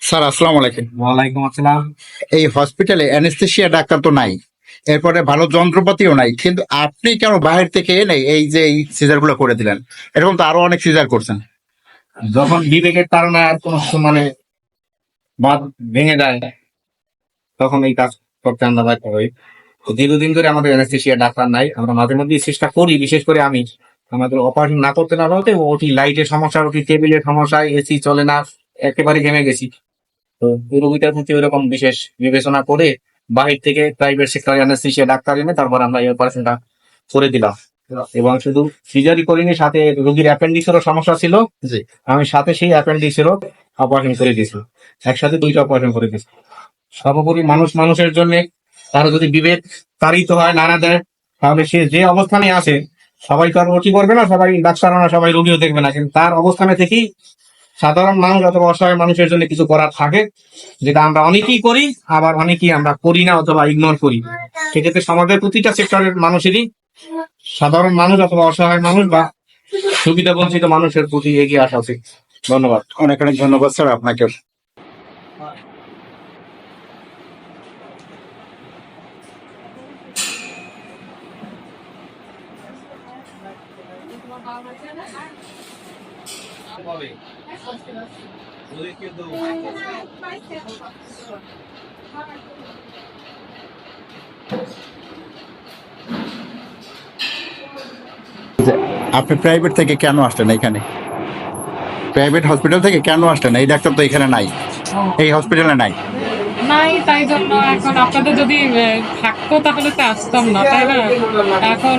Sir আসসালামু আলাইকুম। ওয়ালাইকুম আসসালাম। এই হসপিটালে অ্যানেস্থেশিয়া ডাক্তার তো নাই। এরপরে ভালো যন্ত্রপাতিও নাই। কিন্তু আপনি কেন বাইরে থেকে এনে এই যে এই সিজারগুলো করে দিলেন? এরকম তো আরও অনেক সিজার করছেন। যখন বিবেকের তাড়না আর কোনো মানে বাদ ভেঙে যায় তখন এই কাজ করতে আমরা বাধ্য হই। দীর্ঘদিন ধরে আমাদের অ্যানেস্থেশিয়া ডাক্তার নাই। আমরা মাঝে মধ্যে চেষ্টা করি বিশেষ করে আমি। আমাদের অপারেশন না করতে না হতে ওটি লাইটের সমস্যা ওটি টেবিলের সমস্যা এসি চলে না। একেবারে ঘেমে গেছি। তো রোগীটার প্রতি ওইরকম বিশেষ বিবেচনা করে বাহির থেকে প্রাইভেট সেক্টরে অ্যানেস্থেশিয়া ডাক্তার এনে তারপর আমরা এই অপারেশনটা করে দিলাম। এবং শুধু সিজারি করিনি সাথে রোগীর অ্যাপেন্ডিক্সেরও সমস্যা ছিল। আমি সাথে সেই অ্যাপেন্ডিক্সেরও অপারেশন করে দিয়েছি। একসাথে দুইটা অপারেশন করে দিয়েছি। সর্বোপরি মানুষ মানুষের জন্য তারা যদি বিবেক তাড়িত হয় নানা দেয় তাহলে সে যে অবস্থানে আছে সবাই তো আর করবে না সবাই ডাক্তার না সবাই রোগীও দেখবে না। কিন্তু তার অবস্থানে থেকেই সাধারণ মানুষ অথবা অসহায় মানুষের জন্য কিছু করার থাকে, যেটা আমরা অনেকেই করি, আবার অনেকেই আমরা করি না অথবা ইগনোর করি। সেক্ষেত্রে সমাজের প্রতিটা সেক্টরের মানুষেরই সাধারণ মানুষ অথবা অসহায় মানুষ বা সুবিধা বঞ্চিত মানুষের প্রতি এগিয়ে আসা উচিত। ধন্যবাদ। অনেক অনেক ধন্যবাদ, স্যার, আপনাকে। আপনি প্রাইভেট থেকে কেন আসলেন এখানে? প্রাইভেট হসপিটাল থেকে কেন আসলেন? এই ডাক্তার তো এখানে নাই। এই হসপিটালে নাই। নাই তাই জন্য এখন আপনাদের যদি থাকতো তাহলে তো আসতাম না তাই না? এখন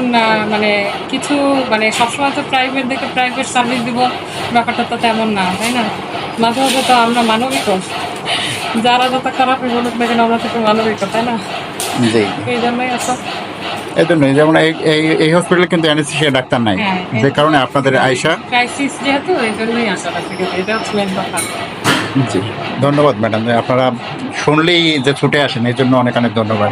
মানে কিছু মানে সবসময় তো প্রাইভেট দেখে প্রাইভেট সার্ভিস দিব ব্যাপারটা তো তেমন না তাই না? মাঝে মাঝে তো আমরা মানবিক যারা যত খারাপই বলুক না কেন আমরা তো মানবিক তাই না? এই জন্যই আসা এই জন্যই যেমন এই- এই এই হসপিটালে কিন্তু অ্যানেস্থেশিয়া ডাক্তার নাই হ্যাঁ, যে কারণে আপনাদের আয়সা ক্রাইসিস যেহেতু এই জন্যই আসাটা এটা main কথা। জি। ধন্যবাদ ম্যাডাম আপনারা শুনলেই যে ছুটে আসেন এই জন্য অনেক অনেক ধন্যবাদ।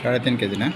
সাড়ে তিন কেজি না?